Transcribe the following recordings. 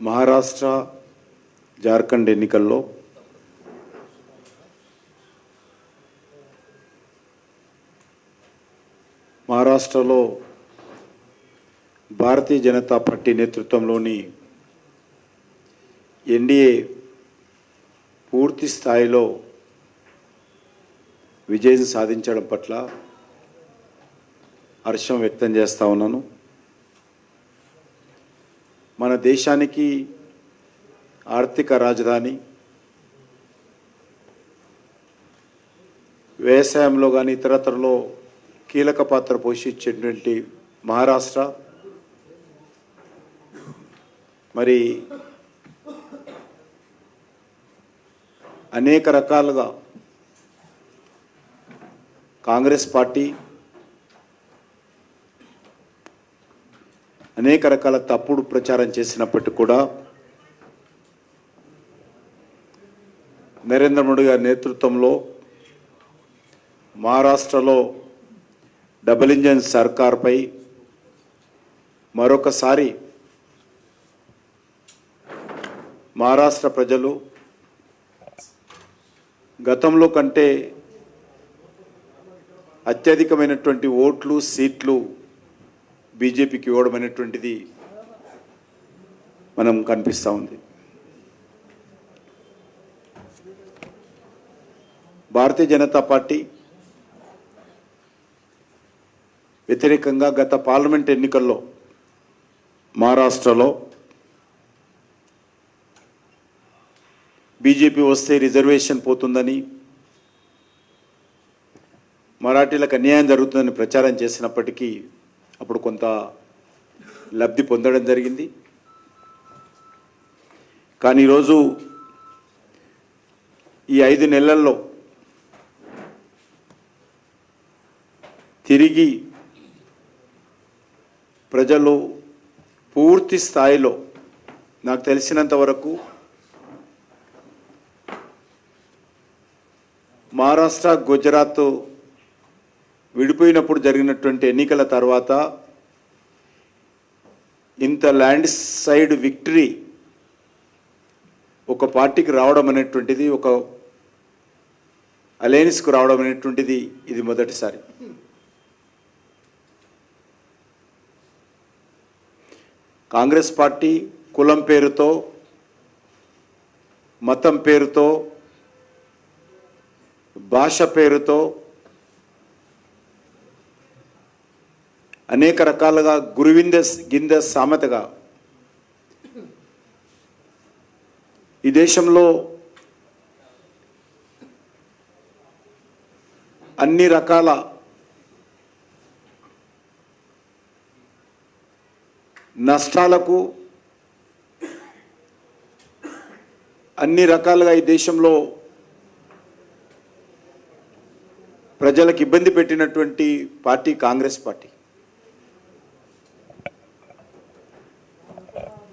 మహారాష్ట్ర జార్ఖండ్ ఎన్నికల్లో మహారాష్ట్రలో భారతీయ జనతా పార్టీ నేతృత్వంలోని ఎన్డీఏ పూర్తి స్థాయిలో విజయం సాధించడం పట్ల హర్షం వ్యక్తం చేస్తా ఉన్నాను. మన దేశానికి ఆర్థిక రాజధాని వ్యవసాయంలో కానీ ఇతరత్రలో కీలక పాత్ర పోషించేటువంటి మహారాష్ట్ర. మరి అనేక రకాలుగా కాంగ్రెస్ పార్టీ అనేక రకాల తప్పుడు ప్రచారం చేసినప్పటికీ కూడా నరేంద్ర మోడీ గారి నేతృత్వంలో మహారాష్ట్రలో డబుల్ ఇంజన్ సర్కార్పై మరొకసారి మహారాష్ట్ర ప్రజలు గతంలో కంటే అత్యధికమైనటువంటి ఓట్లు సీట్లు బీజేపీకి ఇవ్వడం అనేటువంటిది మనం కనిపిస్తూ ఉంది. భారతీయ జనతా పార్టీ వ్యతిరేకంగా గత పార్లమెంట్ ఎన్నికల్లో మహారాష్ట్రలో బీజేపీ వస్తే రిజర్వేషన్ పోతుందని మరాఠీలకు అన్యాయం జరుగుతుందని ప్రచారం చేసినప్పటికీ అప్పుడు కొంత లబ్ధి పొందడం జరిగింది. కానీ ఈరోజు ఈ ఐదు నెలల్లో తిరిగి ప్రజలు పూర్తి స్థాయిలో నాకు తెలిసినంత వరకు మహారాష్ట్ర గుజరాత్ విడిపోయినప్పుడు జరిగినటువంటి ఎన్నికల తర్వాత ఇంత ల్యాండ్ సైడ్ విక్టరీ ఒక పార్టీకి రావడం అనేటువంటిది ఒక అలయన్స్కు రావడం అనేటువంటిది ఇది మొదటిసారి. కాంగ్రెస్ పార్టీ కులం పేరుతో మతం పేరుతో భాష పేరుతో అనేక రకాలుగా గురువింద గింద సామెతగా. ఈ దేశంలో అన్ని రకాల నష్టాలకు అన్ని రకాలుగా ఈ దేశంలో ప్రజలకు ఇబ్బంది పెట్టినటువంటి పార్టీ కాంగ్రెస్ పార్టీ.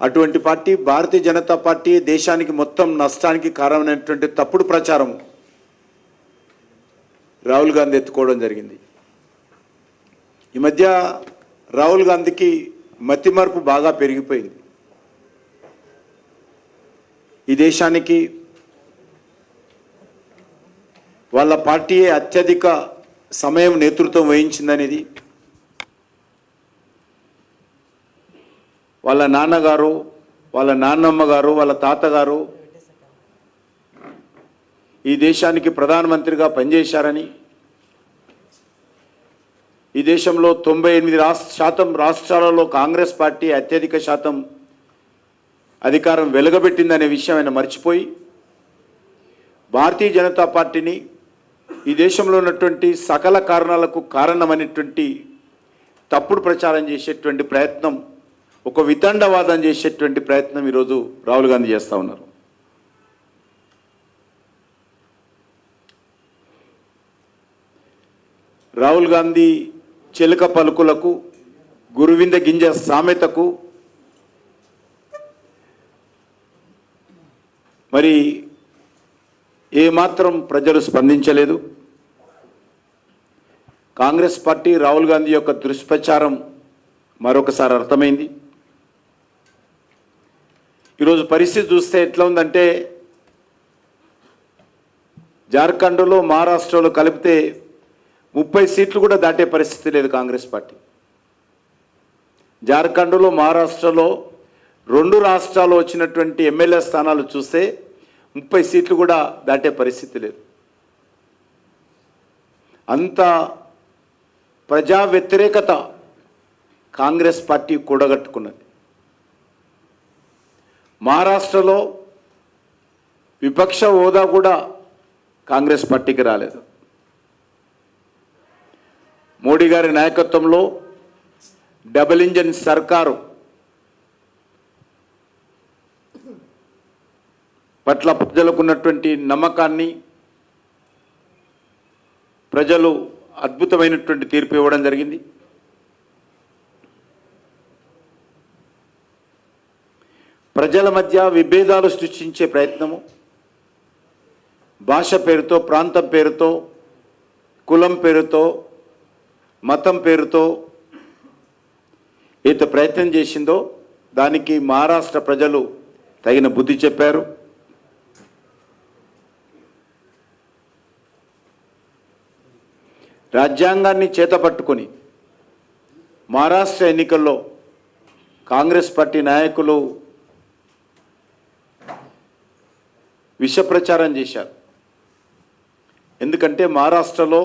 అటువంటి పార్టీ భారతీయ జనతా పార్టీ దేశానికి మొత్తం నష్టానికి కారణమైనటువంటి తప్పుడు ప్రచారం రాహుల్ గాంధీ ఎత్తుకోవడం జరిగింది. ఈ మధ్య రాహుల్ గాంధీకి మతిమరుపు బాగా పెరిగిపోయింది. ఈ దేశానికి వాళ్ళ పార్టీయే అత్యధిక సమయం నేతృత్వం వహించిందనేది వాళ్ళ నాన్నగారు వాళ్ళ నాన్నమ్మ గారు వాళ్ళ తాతగారు ఈ దేశానికి ప్రధానమంత్రిగా పనిచేశారని ఈ దేశంలో తొంభై ఎనిమిది రాష్ట్ర శాతం రాష్ట్రాలలో కాంగ్రెస్ పార్టీ అత్యధిక శాతం అధికారం వెలగబెట్టిందనే విషయం ఆయన మర్చిపోయి భారతీయ జనతా పార్టీని ఈ దేశంలో ఉన్నటువంటి సకల కారణాలకు కారణమైనటువంటి తప్పుడు ప్రచారం చేసేటువంటి ప్రయత్నం ఒక వితండవాదం చేసేటువంటి ప్రయత్నం ఈరోజు రాహుల్ గాంధీ చేస్తూ ఉన్నారు. రాహుల్ గాంధీ చిలక పలుకులకు గురువింద గింజ సామెతకు మరి ఏమాత్రం ప్రజలు స్పందించలేదు. కాంగ్రెస్ పార్టీ రాహుల్ గాంధీ యొక్క దుష్ప్రచారం మరొకసారి అర్థమైంది. ఈరోజు పరిస్థితి చూస్తే ఎట్లా ఉందంటే జార్ఖండ్లో మహారాష్ట్రలో కలిపితే ముప్పై సీట్లు కూడా దాటే పరిస్థితి లేదు కాంగ్రెస్ పార్టీ. జార్ఖండ్లో మహారాష్ట్రలో రెండు రాష్ట్రాలు వచ్చినటువంటి ఎమ్మెల్యే స్థానాలు చూస్తే ముప్పై సీట్లు కూడా దాటే పరిస్థితి లేదు. అంత ప్రజా వ్యతిరేకత కాంగ్రెస్ పార్టీ కూడగట్టుకున్నది. మహారాష్ట్రలో విపక్ష హోదా కూడా కాంగ్రెస్ పార్టీకి రాలేదు. మోడీ గారి నాయకత్వంలో డబుల్ ఇంజన్ సర్కారు పట్ల ప్రజలకున్నటువంటి నమ్మకాన్ని ప్రజలు అద్భుతమైనటువంటి తీర్పు ఇవ్వడం జరిగింది. ప్రజల మధ్య విభేదాలు సృష్టించే ప్రయత్నము. భాష పేరుతో ప్రాంతం పేరుతో కులం పేరుతో మతం పేరుతో ఎంత ప్రయత్నం చేసిందో దానికి మహారాష్ట్ర ప్రజలు తగిన బుద్ధి చెప్పారు. రాజ్యాంగాన్ని చేతపట్టుకొని మహారాష్ట్ర ఎన్నికల్లో కాంగ్రెస్ పార్టీ నాయకులు విష ప్రచారం చేశారు. ఎందుకంటే మహారాష్ట్రలో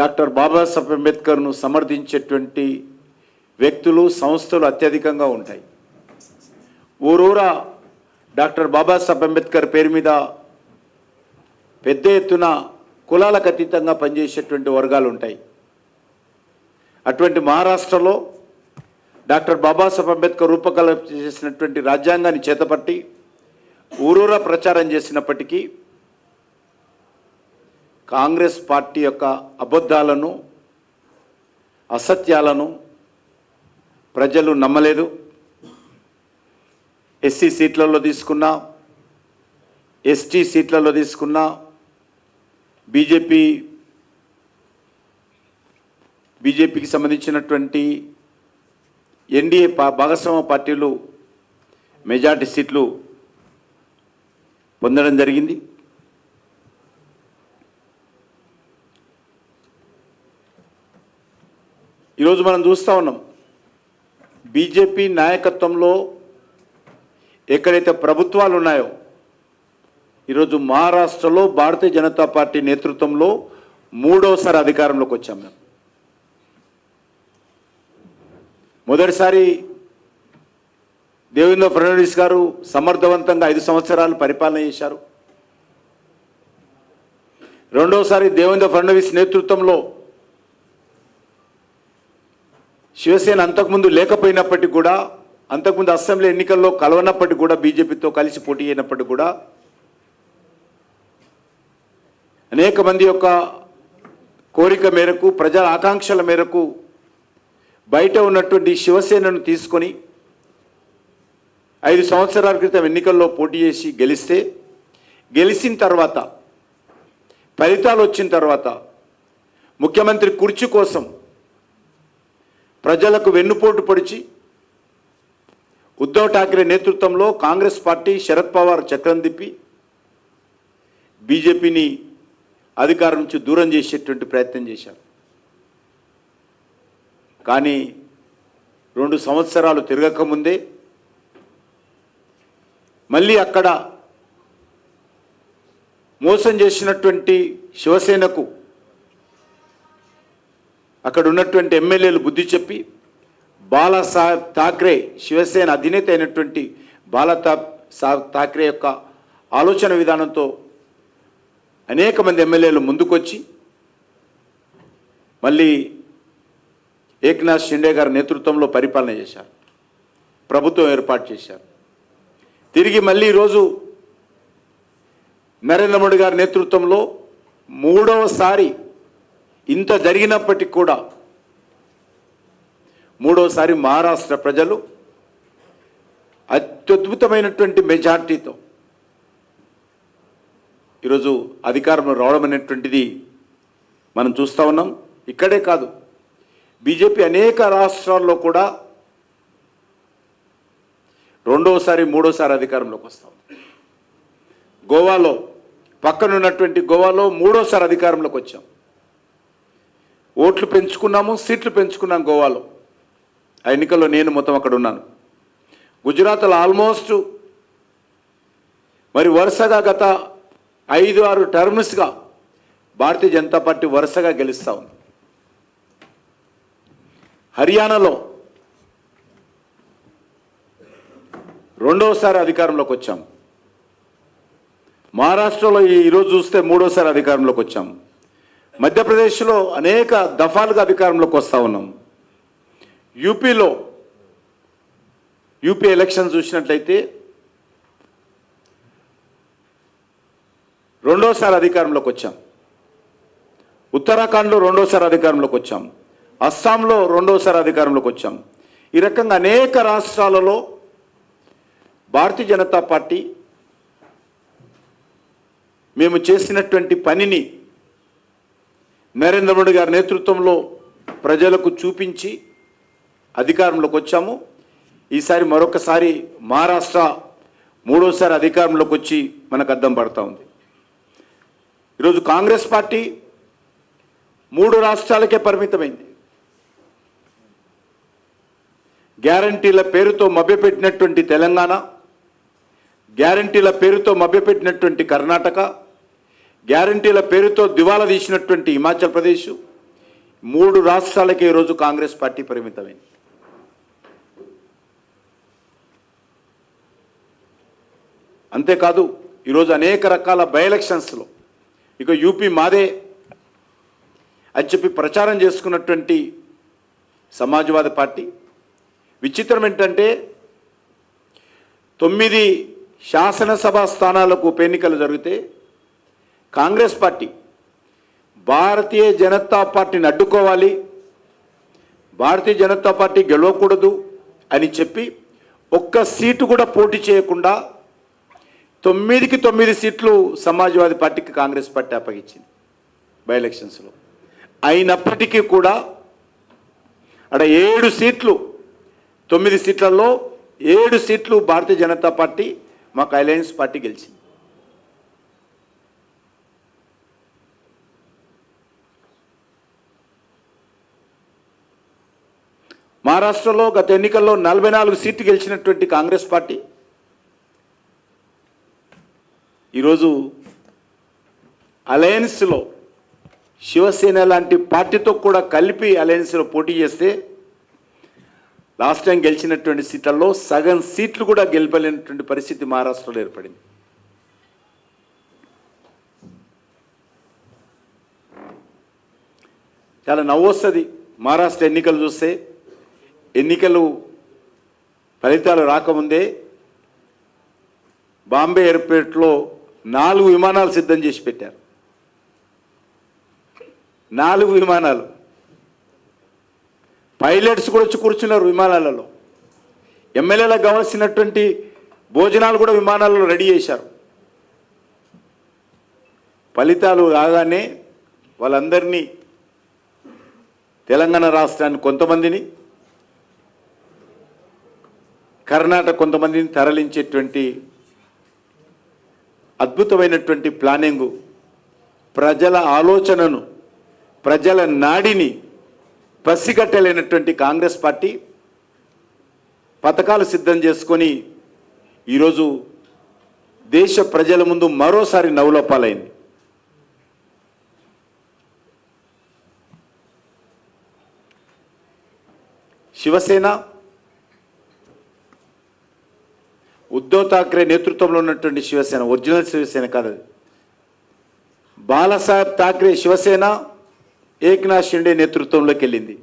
డాక్టర్ బాబాసాహెబ్ అంబేద్కర్ను సమర్థించేటువంటి వ్యక్తులు సంస్థలు అత్యధికంగా ఉంటాయి. ఊరూరా డాక్టర్ బాబాసాహెబ్ అంబేద్కర్ పేరు మీద పెద్ద ఎత్తున కులాలకు అతీతంగా పనిచేసేటువంటి వర్గాలు ఉంటాయి. అటువంటి మహారాష్ట్రలో డాక్టర్ బాబాసాహెబ్ అంబేద్కర్ రూపకల్పన చేసినటువంటి రాజ్యాంగాన్ని చేతపట్టి ఊరూరా ప్రచారం చేసినప్పటికీ కాంగ్రెస్ పార్టీ యొక్క అబద్ధాలను అసత్యాలను ప్రజలు నమ్మలేదు. ఎస్సీ సీట్లలో తీసుకున్నా ఎస్టీ సీట్లలో తీసుకున్నా బీజేపీ బీజేపీకి సంబంధించినటువంటి ఎన్డీఏ పా భాగస్వామ్య పార్టీలు మెజార్టీ సీట్లు పొందడం జరిగింది. ఈరోజు మనం చూస్తూ ఉన్నాం బీజేపీ నాయకత్వంలో ఎక్కడైతే ప్రభుత్వాలు ఉన్నాయో ఈరోజు మహారాష్ట్రలో భారతీయ జనతా పార్టీ నేతృత్వంలో మూడోసారి అధికారంలోకి వచ్చాం మేము. మొదటిసారి దేవేంద్ర ఫడ్నవీస్ గారు సమర్థవంతంగా ఐదు సంవత్సరాలు పరిపాలన చేశారు. రెండోసారి దేవేంద్ర ఫడ్నవీస్ నేతృత్వంలో శివసేన అంతకుముందు లేకపోయినప్పటికీ కూడా అంతకుముందు అసెంబ్లీ ఎన్నికల్లో కలవనప్పటికీ కూడా బీజేపీతో కలిసి పోటీ అయినప్పటికీ కూడా అనేక మంది యొక్క కోరిక మేరకు ప్రజల ఆకాంక్షల మేరకు బయట ఉన్నటువంటి శివసేనను తీసుకొని ఐదు సంవత్సరాల క్రితం ఎన్నికల్లో పోటీ చేసి గెలిస్తే గెలిచిన తర్వాత ఫలితాలు వచ్చిన తర్వాత ముఖ్యమంత్రి కుర్చీ కోసం ప్రజలకు వెన్నుపోటు పొడిచి ఉద్ధవ్ ఠాక్రే నేతృత్వంలో కాంగ్రెస్ పార్టీ శరద్ పవార్ చక్రం తిప్పి బీజేపీని అధికారం నుంచి దూరం చేసేటువంటి ప్రయత్నం చేశారు. కానీ రెండు సంవత్సరాలు తిరగకముందే మళ్ళీ అక్కడ మోసం చేసినటువంటి శివసేనకు అక్కడ ఉన్నటువంటి ఎమ్మెల్యేలు బుద్ధి చెప్పి బాలాసాహెబ్ ఠాక్రే శివసేన అధినేత అయినటువంటి బాలా సాహెబ్ ఠాక్రే యొక్క ఆలోచన విధానంతో అనేక మంది ఎమ్మెల్యేలు ముందుకొచ్చి మళ్ళీ ఏక్నాథ్ షిండే గారి నేతృత్వంలో పరిపాలన చేశారు. ప్రభుత్వం ఏర్పాటు చేశారు. తిరిగి మళ్ళీ ఈరోజు నరేంద్ర మోడీ గారి నేతృత్వంలో మూడవసారి ఇంత జరిగినప్పటికీ కూడా మూడవసారి మహారాష్ట్ర ప్రజలు అత్యద్భుతమైనటువంటి మెజార్టీతో ఈరోజు అధికారంలో రావడం అనేటువంటిది మనం చూస్తూ ఉన్నాం. ఇక్కడే కాదు బీజేపీ అనేక రాష్ట్రాల్లో కూడా రెండోసారి మూడోసారి అధికారంలోకి వస్తాం గోవాలో పక్కనున్నటువంటి గోవాలో మూడోసారి అధికారంలోకి వచ్చాం. ఓట్లు పెంచుకున్నాము సీట్లు పెంచుకున్నాం గోవాలో. ఆ ఎన్నికల్లో నేను మొత్తం అక్కడ ఉన్నాను. గుజరాత్లో ఆల్మోస్ట్ మరి వరుసగా గత ఐదు ఆరు టర్మ్స్గా భారతీయ జనతా పార్టీ వరుసగా గెలుస్తూ ఉంది. హర్యానాలో రెండవసారి అధికారంలోకి వచ్చాం. మహారాష్ట్రలో ఈరోజు చూస్తే మూడోసారి అధికారంలోకి వచ్చాం. మధ్యప్రదేశ్లో అనేక దఫాలుగా అధికారంలోకి వస్తూ ఉన్నాం. యూపీలో యూపీ ఎలక్షన్ చూసినట్లయితే రెండోసారి అధికారంలోకి వచ్చాం. ఉత్తరాఖండ్లో రెండోసారి అధికారంలోకి వచ్చాం. అస్సాంలో రెండోసారి అధికారంలోకి వచ్చాం. ఈ రకంగా అనేక రాష్ట్రాలలో భారతీయ జనతా పార్టీ మేము చేసినటువంటి పనిని నరేంద్ర మోడీ గారి నేతృత్వంలో ప్రజలకు చూపించి అధికారంలోకి వచ్చాము. ఈసారి మరొకసారి మహారాష్ట్ర మూడోసారి అధికారంలోకి వచ్చి మనకు అద్దం పడతా ఉంది. ఈరోజు కాంగ్రెస్ పార్టీ మూడు రాష్ట్రాలకే పరిమితమైంది. గ్యారంటీల పేరుతో మభ్యపెట్టినటువంటి తెలంగాణ గ్యారంటీల పేరుతో మభ్యపెట్టినటువంటి కర్ణాటక గ్యారంటీల పేరుతో దివాలా తీసినటువంటి హిమాచల్ ప్రదేశ్ మూడు రాష్ట్రాలకే ఈరోజు కాంగ్రెస్ పార్టీ పరిమితమైంది. అంతేకాదు ఈరోజు అనేక రకాల బై ఎలక్షన్స్లో ఇక యూపీ మాదే అని చెప్పి ప్రచారం చేసుకున్నటువంటి సమాజ్వాద పార్టీ విచిత్రం ఏంటంటే తొమ్మిది శాసనసభ స్థానాలకు ఉప ఎన్నికలు జరిగితే కాంగ్రెస్ పార్టీ భారతీయ జనతా పార్టీని అడ్డుకోవాలి భారతీయ జనతా పార్టీ గెలవకూడదు అని చెప్పి ఒక్క సీటు కూడా పోటీ చేయకుండా తొమ్మిదికి తొమ్మిది సీట్లు సమాజ్వాదీ పార్టీకి కాంగ్రెస్ పార్టీ అప్పగించింది బై ఎలక్షన్స్లో. అయినప్పటికీ కూడా అక్కడ ఏడు సీట్లు తొమ్మిది సీట్లలో ఏడు సీట్లు భారతీయ జనతా పార్టీ మాకు అలయన్స్ పార్టీ గెలిచింది. మహారాష్ట్రలో గత ఎన్నికల్లో నలభై నాలుగు సీట్లు గెలిచినటువంటి కాంగ్రెస్ పార్టీ. ఈరోజు అలయన్స్లో శివసేన లాంటి పార్టీతో కూడా కలిపి అలయన్స్లో పోటీ చేస్తే లాస్ట్ టైం గెలిచినటువంటి సీట్లలో సగం సీట్లు కూడా గెలపలేనటువంటి పరిస్థితి మహారాష్ట్రలో ఏర్పడింది. చాలా నవ్వొస్తుంది మహారాష్ట్ర ఎన్నికలు చూస్తే. ఎన్నికలు ఫలితాలు రాకముందే బాంబే ఎయిర్పోర్ట్లో నాలుగు విమానాలు సిద్ధం చేసి పెట్టారు. నాలుగు విమానాలు. పైలట్స్ కూడా వచ్చి కూర్చున్నారు విమానాలలో. ఎమ్మెల్యేలకు కావాల్సినటువంటి భోజనాలు కూడా విమానాలలో రెడీ చేశారు. ఫలితాలు రాగానే వాళ్ళందరినీ తెలంగాణ రాష్ట్రాన్ని కొంతమందిని కర్ణాటక కొంతమందిని తరలించేటువంటి అద్భుతమైనటువంటి ప్లానింగు ప్రజల ఆలోచనను ప్రజల నాడిని పసిగట్టలేనటువంటి కాంగ్రెస్ పార్టీ పథకాలు సిద్ధం చేసుకొని ఈరోజు దేశ ప్రజల ముందు మరోసారి నవలోపాలైంది. శివసేన ఉద్ధవ్ ఠాక్రే నేతృత్వంలో ఉన్నటువంటి శివసేన ఒరిజినల్ శివసేన కాదు బాలాసాహెబ్ ఠాక్రే శివసేన ఏక్నాథ్ షిండే నేతృత్వంలోకి వెళ్ళింది.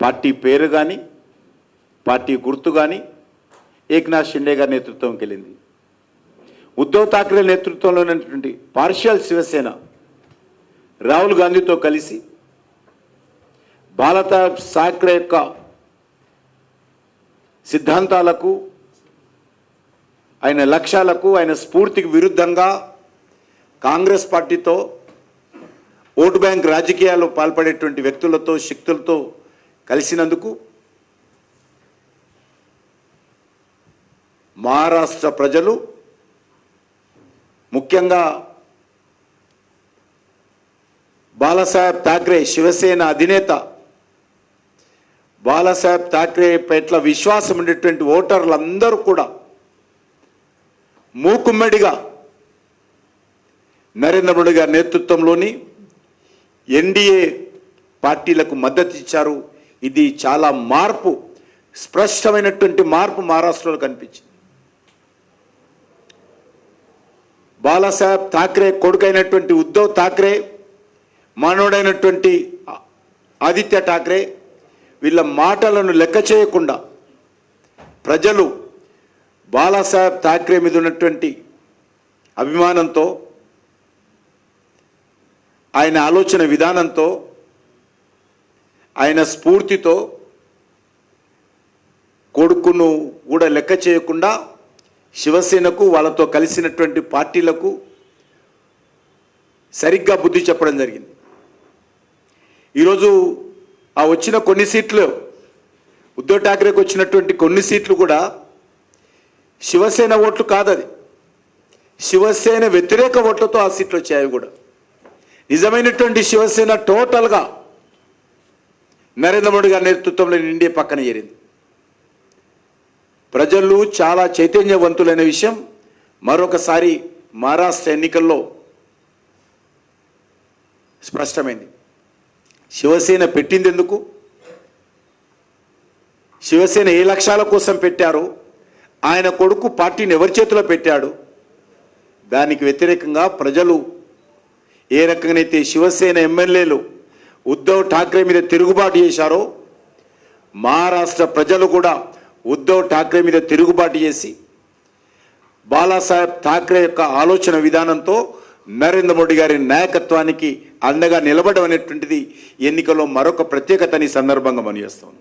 పార్టీ పేరు కానీ పార్టీ గుర్తు కానీ ఏక్నాథ్ షిండే గారి నేతృత్వంకి వెళ్ళింది. ఉద్ధవ్ ఠాక్రే నేతృత్వంలో ఉన్నటువంటి పార్షియల్ శివసేన రాహుల్ గాంధీతో కలిసి భారత ఠాక్రే యొక్క సిద్ధాంతాలకు ఆయన లక్ష్యాలకు ఆయన స్ఫూర్తికి విరుద్ధంగా కాంగ్రెస్ పార్టీతో ఓటు బ్యాంక్ రాజకీయాల్లో పాల్పడేటువంటి వ్యక్తులతో శక్తులతో కలిసినందుకు మహారాష్ట్ర ప్రజలు ముఖ్యంగా బాలసాహెబ్ ఠాక్రే శివసేన అధినేత బాలసాహెబ్ ఠాక్రే పట్ల విశ్వాసం ఉండేటువంటి ఓటర్లందరూ కూడా మూకుమ్మడిగా నరేంద్ర మోడీ గారి నేతృత్వంలోని ఎన్డీఏ పార్టీలకు మద్దతు ఇచ్చారు. ఇది చాలా మార్పు స్పష్టమైనటువంటి మార్పు మహారాష్ట్రలో కనిపించింది. బాలాసాహెబ్ ఠాక్రే కొడుకైనటువంటి ఉద్ధవ్ ఠాక్రే మానవుడైనటువంటి ఆదిత్య ఠాక్రే వీళ్ళ మాటలను లెక్క చేయకుండా ప్రజలు బాలాసాహెబ్ ఠాక్రే మీద ఉన్నటువంటి అభిమానంతో ఆయన ఆలోచన విధానంతో ఆయన స్ఫూర్తితో కొడుకును కూడా లెక్క చేయకుండా శివసేనకు వాళ్ళతో కలిసినటువంటి పార్టీలకు సరిగ్గా బుద్ధి చెప్పడం జరిగింది. ఈరోజు ఆ వచ్చిన కొన్ని సీట్లు ఉద్ధవ్ ఠాక్రేకి వచ్చినటువంటి కొన్ని సీట్లు కూడా శివసేన ఓట్లు కాదది. శివసేన వ్యతిరేక ఓట్లతో ఆ సీట్లు వచ్చాయి కూడా. నిజమైనటువంటి శివసేన టోటల్గా నరేంద్ర మోడీ గారి నేతృత్వంలో ఇండియా పక్కన చేరింది. ప్రజలు చాలా చైతన్యవంతులైన విషయం. మరొకసారి మహారాష్ట్ర ఎన్నికల్లో స్పష్టమైంది. శివసేన పెట్టింది ఎందుకు? శివసేన ఏ లక్ష్యాల కోసం పెట్టారు? ఆయన కొడుకు పార్టీని ఎవరి చేతిలో పెట్టాడు? దానికి వ్యతిరేకంగా ప్రజలు ఏ రకంగానైతే శివసేన ఎమ్మెల్యేలు ఉద్ధవ్ ఠాక్రే మీద తిరుగుబాటు చేశారో మహారాష్ట్ర ప్రజలు కూడా ఉద్ధవ్ ఠాక్రే మీద తిరుగుబాటు చేసి బాలాసాహెబ్ ఠాక్రే యొక్క ఆలోచన విధానంతో నరేంద్ర మోడీ గారి నాయకత్వానికి అండగా నిలబడడం అనేటువంటిది ఎన్నికల్లో మరొక ప్రత్యేకతని సందర్భంగా మనం చేస్తాం.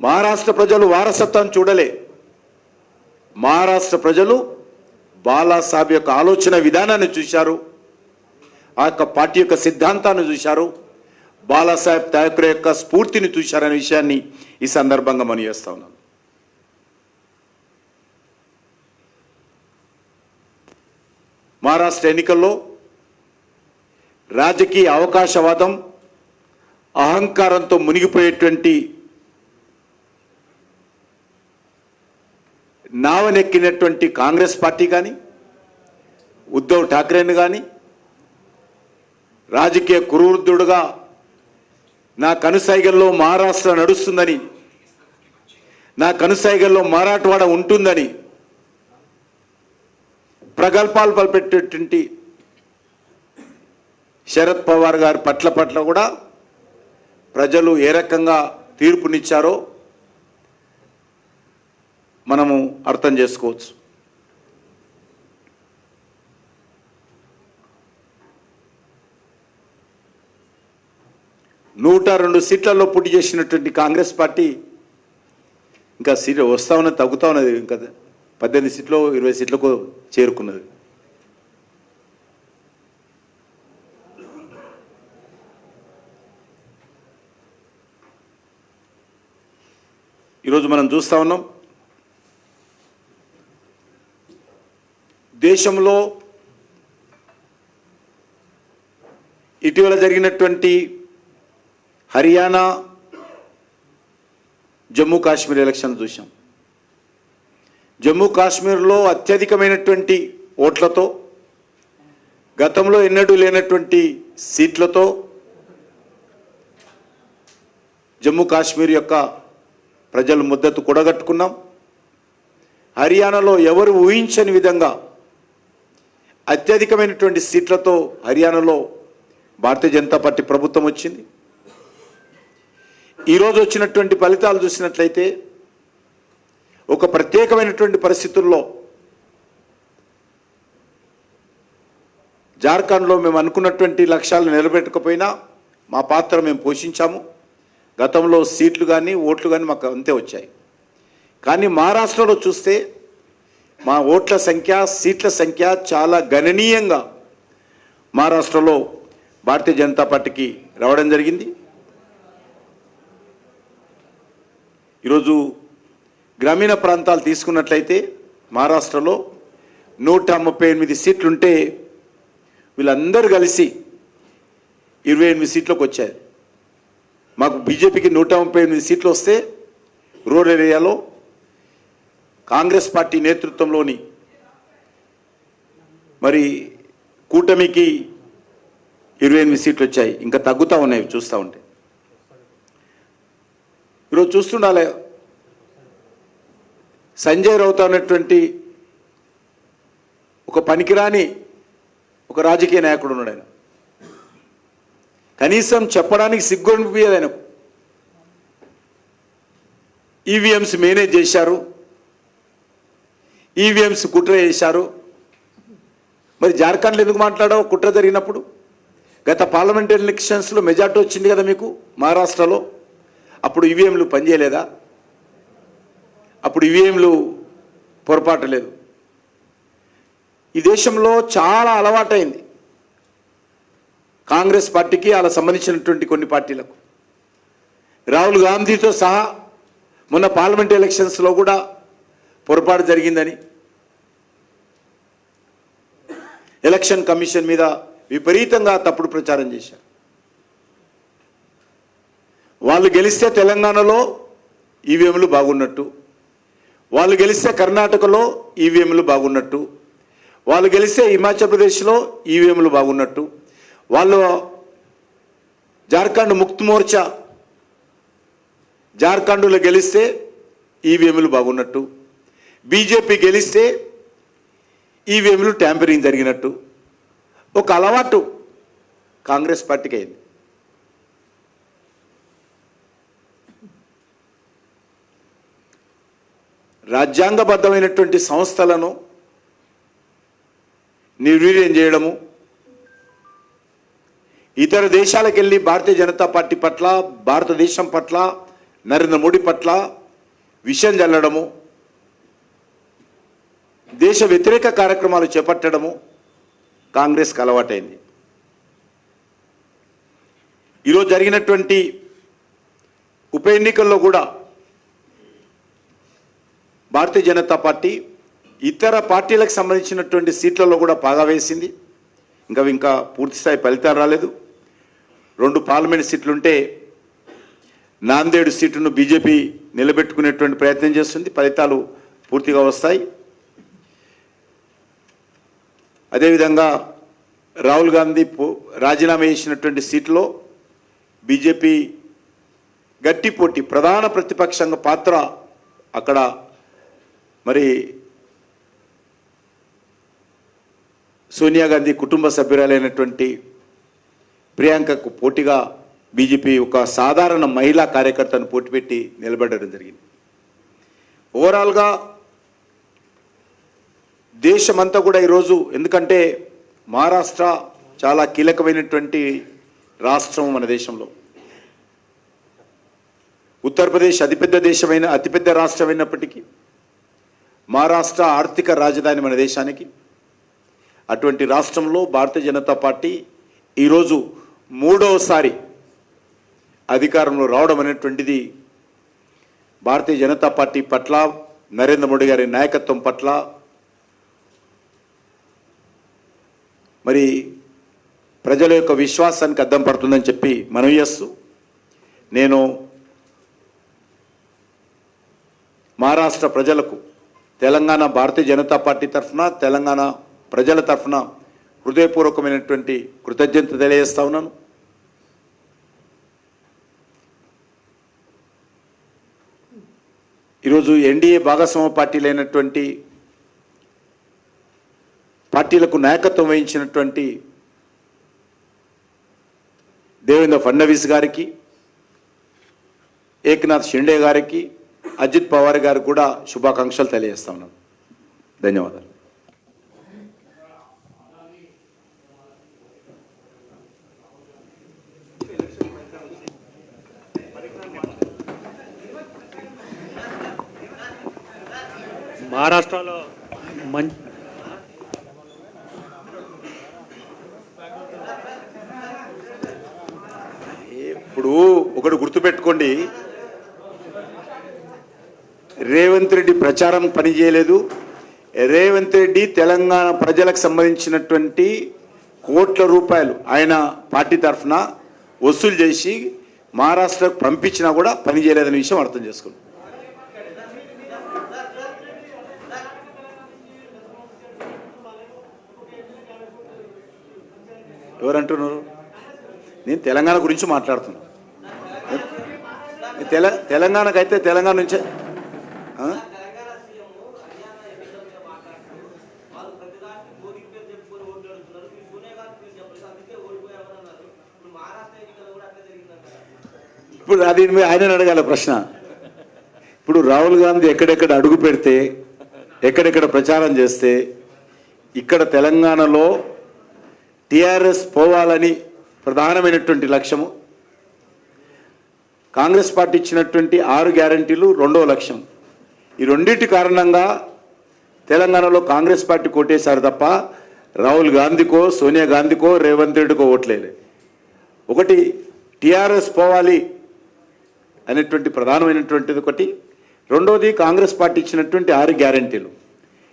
మహారాష్ట్ర ప్రజలు వారసత్వం చూడలే. మహారాష్ట్ర ప్రజలు బాలాసాహెబ్ యొక్క ఆలోచన విధానాన్ని చూశారు. ఆ యొక్క పార్టీ యొక్క సిద్ధాంతాన్ని చూశారు. బాలాసాహెబ్ ఠాకరే యొక్క స్ఫూర్తిని చూశారనే విషయాన్ని ఈ సందర్భంగా మనం చేస్తా ఉన్నాం. మహారాష్ట్ర ఎన్నికల్లో రాజకీయ అవకాశవాదం అహంకారంతో మునిగిపోయేటువంటి నావనెక్కినటువంటి కాంగ్రెస్ పార్టీ కానీ ఉద్ధవ్ ఠాక్రేని కానీ రాజకీయ కురువృద్ధుడుగా నా కనుసైగల్లో మహారాష్ట్ర నడుస్తుందని నా కనుసైగల్లో మరాఠవాడ ఉంటుందని ప్రగల్భాలు పలిపెట్టేటువంటి శరద్ పవార్ గారి పట్ల పట్ల కూడా ప్రజలు ఏ రకంగా తీర్పునిచ్చారో మనము అర్థం చేసుకోవచ్చు. నూట రెండు సీట్లలో పోటీ చేసినటువంటి కాంగ్రెస్ పార్టీ ఇంకా సీట్ వస్తా ఉన్నది తగ్గుతా ఉన్నది ఇంకా పద్దెనిమిది సీట్లు ఇరవై సీట్లకు చేరుకున్నది. ఈరోజు మనం చూస్తా ఉన్నాం దేశంలో ఇటీవల జరిగినటువంటి హర్యానా జమ్మూ కాశ్మీర్ ఎలక్షన్ చూసాం జమ్మూ కాశ్మీర్లో అత్యధికమైనటువంటి ఓట్లతో గతంలో ఎన్నడూ లేనటువంటి సీట్లతో జమ్మూ కాశ్మీర్ యొక్క ప్రజలు ముద్దతు కూడగట్టుకున్నాం. హర్యానాలో ఎవరు ఊహించని విధంగా అత్యధికమైనటువంటి సీట్లతో హర్యానాలో భారతీయ జనతా పార్టీ ప్రభుత్వం వచ్చింది. ఈరోజు వచ్చినటువంటి ఫలితాలు చూసినట్లయితే ఒక ప్రత్యేకమైనటువంటి పరిస్థితుల్లో జార్ఖండ్లో మేము అనుకున్నటువంటి లక్ష్యాలను నిలబెట్టకపోయినా మా పాత్ర మేము పోషించాము. గతంలో సీట్లు కానీ ఓట్లు కానీ మాకు అంతే వచ్చాయి. కానీ మహారాష్ట్రలో చూస్తే మా ఓట్ల సంఖ్య సీట్ల సంఖ్య చాలా గణనీయంగా మహారాష్ట్రలో భారతీయ జనతా పార్టీకి రావడం జరిగింది. ఈరోజు గ్రామీణ ప్రాంతాలు తీసుకున్నట్లయితే మహారాష్ట్రలో నూట ముప్పై ఎనిమిది సీట్లుంటే వీళ్ళందరూ కలిసి ఇరవై ఎనిమిది సీట్లకు వచ్చాయి మాకు బీజేపీకి నూట ముప్పై ఎనిమిది సీట్లు వస్తే రూరల్ ఏరియాలో కాంగ్రెస్ పార్టీ నేతృత్వంలోని మరి కూటమికి ఇరవై ఎనిమిది సీట్లు వచ్చాయి. ఇంకా తగ్గుతూ ఉన్నాయి చూస్తూ ఉంటే. ఈరోజు చూస్తుండాలి సంజయ్ రౌత్ అనేటువంటి ఒక పనికిరాని ఒక రాజకీయ నాయకుడు ఉన్నాడు ఆయన. కనీసం చెప్పడానికి సిగ్గు అనిపించదు ఆయనకు ఈవీఎంస్ మేనేజ్ చేశారు. ఈవీఎంస్ కుట్ర చేశారు. మరి జార్ఖండ్లో ఎందుకు మాట్లాడావు? కుట్ర జరిగినప్పుడు? గత పార్లమెంట్ ఎలక్షన్స్లో మెజార్టీ వచ్చింది కదా మీకు మహారాష్ట్రలో? అప్పుడు ఈవీఎంలు పనిచేయలేదా? అప్పుడు ఈవీఎంలు పొరపాటు లేదు. ఈ దేశంలో చాలా అలవాటైంది. కాంగ్రెస్ పార్టీకి అలా సంబంధించినటువంటి కొన్ని పార్టీలకు. రాహుల్ గాంధీతో సహా మొన్న పార్లమెంట్ ఎలక్షన్స్లో కూడా పొరపాటు జరిగిందని. ఎలక్షన్ కమిషన్ మీద విపరీతంగా తప్పుడు ప్రచారం చేశారు. వాళ్ళు గెలిస్తే తెలంగాణలో ఈవీఎంలు బాగున్నట్టు. వాళ్ళు గెలిస్తే కర్ణాటకలో ఈవీఎంలు బాగున్నట్టు. వాళ్ళు గెలిస్తే హిమాచల్ ప్రదేశ్లో ఈవీఎంలు బాగున్నట్టు. వాళ్ళు జార్ఖండ్ ముక్త్ మోర్చా జార్ఖండ్లో గెలిస్తే ఈవీఎంలు బాగున్నట్టు. బీజేపీ గెలిస్తే ఈవీఎంలు ట్యాంపరింగ్ జరిగినట్టు. ఒక అలవాటు కాంగ్రెస్ పార్టీకి అయింది. రాజ్యాంగబద్ధమైనటువంటి సంస్థలను నిర్వీర్యం చేయడము ఇతర దేశాలకు వెళ్ళి భారతీయ జనతా పార్టీ పట్ల భారతదేశం పట్ల నరేంద్ర మోడీ పట్ల విషయం చల్లడము దేశ వ్యతిరేక కార్యక్రమాలు చేపట్టడము కాంగ్రెస్కి అలవాటైంది ఈరోజు జరిగినటువంటి ఉప ఎన్నికల్లో కూడా భారతీయ జనతా పార్టీ ఇతర పార్టీలకు సంబంధించినటువంటి సీట్లలో కూడా పాగా వేసింది. ఇంకా ఇంకా పూర్తిస్థాయి ఫలితాలు రాలేదు. రెండు పార్లమెంట్ సీట్లుంటే నాందేడు సీటును బీజేపీ నిలబెట్టుకునేటువంటి ప్రయత్నం చేస్తుంది. ఫలితాలు పూర్తిగా వస్తాయి. అదేవిధంగా రాహుల్ గాంధీ పో- రాజీనామా చేసినటువంటి సీట్లో బీజేపీ గట్టి పోటీ ప్రధాన ప్రతిపక్షంగా పాత్ర అక్కడ మరి సోనియా గాంధీ కుటుంబ సభ్యురాలైనటువంటి ప్రియాంకకు పోటీగా బీజేపీ ఒక సాధారణ మహిళా కార్యకర్తను పోటీ పెట్టి నిలబడడం జరిగింది. ఓవరాల్గా దేశమంతా కూడా ఈరోజు ఎందుకంటే మహారాష్ట్ర చాలా కీలకమైనటువంటి రాష్ట్రం మన దేశంలో. ఉత్తరప్రదేశ్ అతిపెద్ద దేశమైన అతిపెద్ద రాష్ట్రమైనప్పటికీ మహారాష్ట్ర ఆర్థిక రాజధాని మన దేశానికి. అటువంటి రాష్ట్రంలో భారతీయ జనతా పార్టీ ఈరోజు మూడవసారి అధికారంలో రావడం అనేటువంటిది భారతీయ జనతా పార్టీ పట్ల నరేంద్ర మోడీ గారి నాయకత్వం పట్ల మరి ప్రజల యొక్క విశ్వాసానికి అద్దం పడుతుందని చెప్పి మనవి చేస్తూ నేను మహారాష్ట్ర ప్రజలకు తెలంగాణ భారతీయ జనతా పార్టీ తరఫున తెలంగాణ ప్రజల తరఫున హృదయపూర్వకమైనటువంటి కృతజ్ఞత తెలియజేస్తా ఉన్నాను. ఈరోజు ఎన్డీఏ భాగస్వామ్య పార్టీలైనటువంటి పార్టీలకు నాయకత్వం వహించినటువంటి దేవేంద్ర ఫడ్నవీస్ గారికి ఏక్నాథ్ షిండే గారికి అజిత్ పవార్ గారికి కూడా శుభాకాంక్షలు తెలియజేస్తా ఉన్నాను ధన్యవాదాలు. మహారాష్ట్రలో మంచి ఇప్పుడు ఒకటి గుర్తుపెట్టుకోండి. రేవంత్ రెడ్డి ప్రచారం పనిచేయలేదు. రేవంత్ రెడ్డి తెలంగాణ ప్రజలకు సంబంధించినటువంటి కోట్ల రూపాయలు ఆయన పార్టీ తరఫున వసూలు చేసి మహారాష్ట్రకు పంపించినా కూడా పనిచేయలేదనే విషయం అర్థం చేసుకోండి. ఎవరంటున్నారు? నేను తెలంగాణ గురించి మాట్లాడుతున్నాను తెల తెలంగాణకైతే తెలంగాణ నుంచే. ఇప్పుడు అది ఆయన అడగాల ప్రశ్న. ఇప్పుడు రాహుల్ గాంధీ ఎక్కడెక్కడ అడుగు పెడితే ఎక్కడెక్కడ ప్రచారం చేస్తే ఇక్కడ తెలంగాణలో టిఆర్ఎస్ పోవాలని ప్రధానమైనటువంటి లక్ష్యము. కాంగ్రెస్ పార్టీ ఇచ్చినటువంటి ఆరు గ్యారంటీలు రెండవ లక్ష్యం. ఈ రెండింటి కారణంగా తెలంగాణలో కాంగ్రెస్ పార్టీ కొట్టేశారు తప్ప రాహుల్ గాంధీకో సోనియా గాంధీకో రేవంత్ రెడ్డికో ఓట్లేదు ఒకటి టీఆర్ఎస్ పోవాలి అనేటువంటి ప్రధానమైనటువంటిది ఒకటి. రెండవది కాంగ్రెస్ పార్టీ ఇచ్చినటువంటి ఆరు గ్యారంటీలు.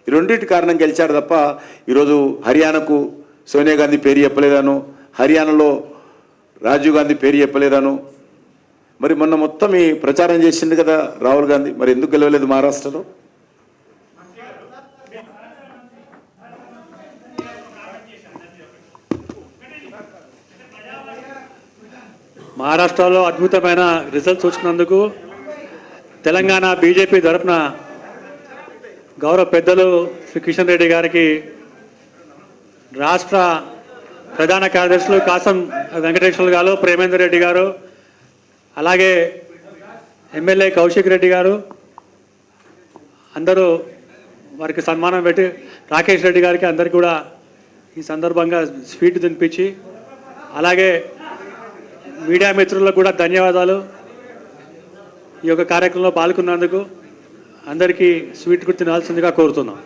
ఈ రెండింటి కారణం గెలిచారు తప్ప ఈరోజు హర్యానాకు సోనియా గాంధీ పేరు చెప్పలేదాను హర్యానాలో రాజీవ్ గాంధీ పేరు చెప్పలేదాను మరి మొన్న మొత్తం ఈ ప్రచారం చేసింది కదా రాహుల్ గాంధీ. మరి ఎందుకు గెలవలేదు మహారాష్ట్రలో? మహారాష్ట్రలో అద్భుతమైన రిజల్ట్స్ వచ్చినందుకు తెలంగాణ బీజేపీ తరపున గౌరవ పెద్దలు శ్రీ కిషన్ రెడ్డి గారికి రాష్ట్ర ప్రధాన కార్యదర్శులు కాసం వెంకటేశ్వరులు గారు ప్రేమేందర్ రెడ్డి గారు అలాగే ఎమ్మెల్యే కౌశిక్ రెడ్డి గారు అందరూ వారికి సన్మానం పెట్టి రాకేష్ రెడ్డి గారికి అందరికీ కూడా ఈ సందర్భంగా స్వీట్ తినిపించి అలాగే మీడియా మిత్రులకు కూడా ధన్యవాదాలు. ఈ యొక్క కార్యక్రమంలో పాల్గొన్నందుకు అందరికీ స్వీట్ కూడా తినాల్సిందిగా కోరుతున్నాం.